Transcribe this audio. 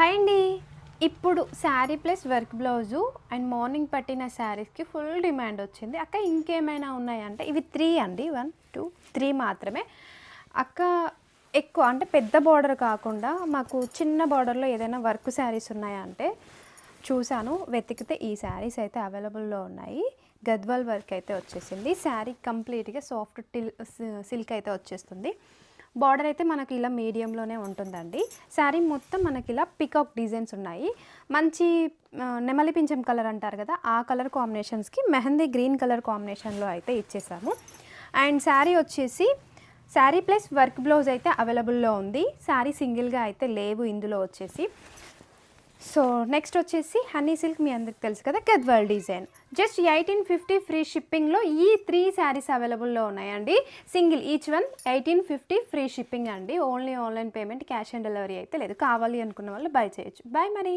Hi అండి. ఇప్పుడు saree plus work blouse and morning పట్టిన శారీస్కి ఫుల్ డిమాండ్ వచ్చింది. అక్క ఇంకేమైనా ఉన్నాయంటే ఇవి త్రీ అండి. వన్ టూ త్రీ మాత్రమే. అక్క ఎక్కువ అంటే పెద్ద బార్డర్ కాకుండా మాకు చిన్న బార్డర్లో ఏదైనా వర్క్ శారీస్ ఉన్నాయా అంటే చూశాను. వెతికితే ఈ శారీస్ అయితే అవైలబుల్లో ఉన్నాయి. గద్వాల్ వర్క్ అయితే వచ్చేసింది. శారీ కంప్లీట్గా సాఫ్ట్ టిల్ సిల్క్ అయితే వచ్చేస్తుంది. బార్డర్ అయితే మనకి ఇలా మీడియంలోనే ఉంటుందండి. శారీ మొత్తం మనకి ఇలా పికాక్ డిజైన్స్ ఉన్నాయి. మంచి నెమలి పింఛం కలర్ అంటారు కదా ఆ కలర్ కాంబినేషన్స్కి మెహందీ గ్రీన్ కలర్ కాంబినేషన్లో అయితే ఇచ్చేసాము. అండ్ శారీ వచ్చేసి శారీ ప్లస్ వర్క్ బ్లౌజ్ అయితే అవైలబుల్లో ఉంది. శారీ సింగిల్గా అయితే లేవు ఇందులో వచ్చేసి. సో నెక్స్ట్ వచ్చేసి హనీ సిల్క్ మీ అందరికి తెలుసు కదా Gadwal design just eighteen fifty free షిప్పింగ్లో ఈ త్రీ శారీస్ అవైలబుల్లో ఉన్నాయండి. Single each one eighteen fifty free shipping అండి. Only online payment cash on delivery అయితే లేదు. కావాలి అనుకున్న వాళ్ళు బై చేయొచ్చు. బాయ్ మరి